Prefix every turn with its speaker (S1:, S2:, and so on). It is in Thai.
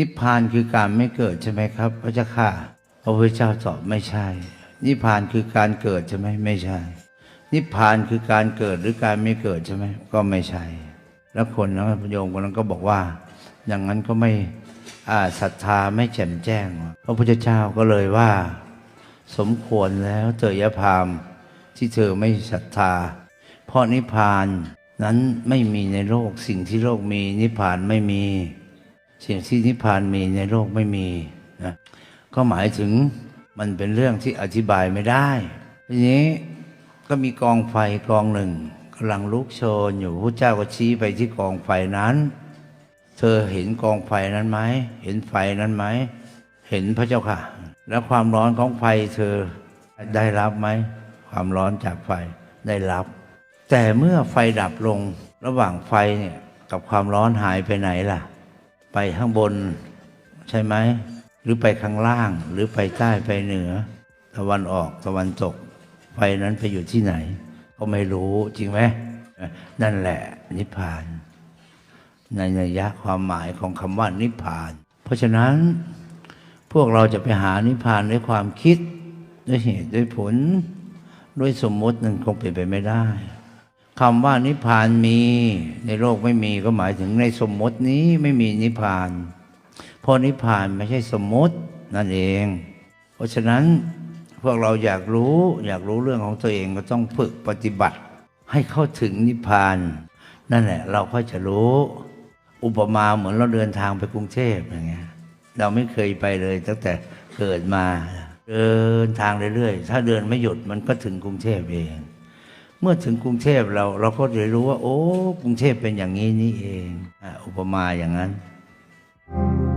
S1: นิพพานคือการไม่เกิดใช่ไหมครับพระเจ้าค่ะพระพุทธเจ้าตอบไม่ใช่ นิพพานคือการเกิดใช่ไหมไม่ใช่ นิพพานคือการเกิดหรือการไม่เกิดใช่ไหมก็ไม่ใช่ แล้วคนนะโยมคนนั้นก็บอกว่า อย่างนั้นก็ไม่ศรัทธาไม่แจ่มแจ้ง พระพุทธเจ้าก็เลยว่า สมควรแล้วเตยพามที่เธอไม่ศรัทธา เพราะนิพพานนั้นไม่มีในโลกสิ่งที่โลกมีนิพพานไม่มี สิ่งที่นิพพานมีในโลกไม่มีนะก็หมายถึงมันเป็นเรื่องที่อธิบายไม่ได้ทีนี้ก็มีกองไฟกองหนึ่งกำลังลุกโชนอยู่พระเจ้าก็ชี้ไปที่กองไฟนั้น เธอเห็นกองไฟนั้นไหมเห็นไฟนั้นไหมเห็นพระเจ้าค่ะ แล้วความร้อนของไฟเธอได้รับไหมความร้อนจากไฟได้รับ แต่เมื่อไฟดับลงระหว่างไฟเนี่ยกับความร้อนหายไปไหนล่ะ ไปข้างบนใช่ไหม หรือไปข้างล่าง หรือไปใต้ไปเหนือ ตะวันออกตะวันตกไฟนั้นไปอยู่ที่ไหน ก็ไม่รู้จริงไหมนั่นแหละนิพพาน ในนัยยะความหมายของคำว่านิพพาน เพราะฉะนั้นพวกเราจะไปหานิพพานด้วยความคิด ด้วยเหตุด้วยผล ด้วยสมมตินั้นคงเป็นไปไม่ได้ คำว่านิพพานมีในโลกไม่มีก็หมายถึงในสมมตินี้ไม่มีนิพพาน เพราะนิพพานไม่ใช่สมมตินั่นเอง เพราะฉะนั้นพวกเราอยากรู้อยากรู้เรื่องของตัวเองก็ต้องฝึกปฏิบัติ ให้เข้าถึงนิพพาน นั่นแหละ เราก็จะรู้ อุปมาเหมือนเราเดินทางไปกรุงเทพอย่างเงี้ยเราไม่เคยไปเลยตั้งแต่เกิดมา เดินทางเรื่อยๆถ้าเดินไม่หยุดมันก็ถึงกรุงเทพเอง เมื่อถึงกรุงเทพเราเราก็จะรู้ว่า โอ้ กรุงเทพเป็นอย่างนี้นี่เองอุปมาอย่างนั้น thank you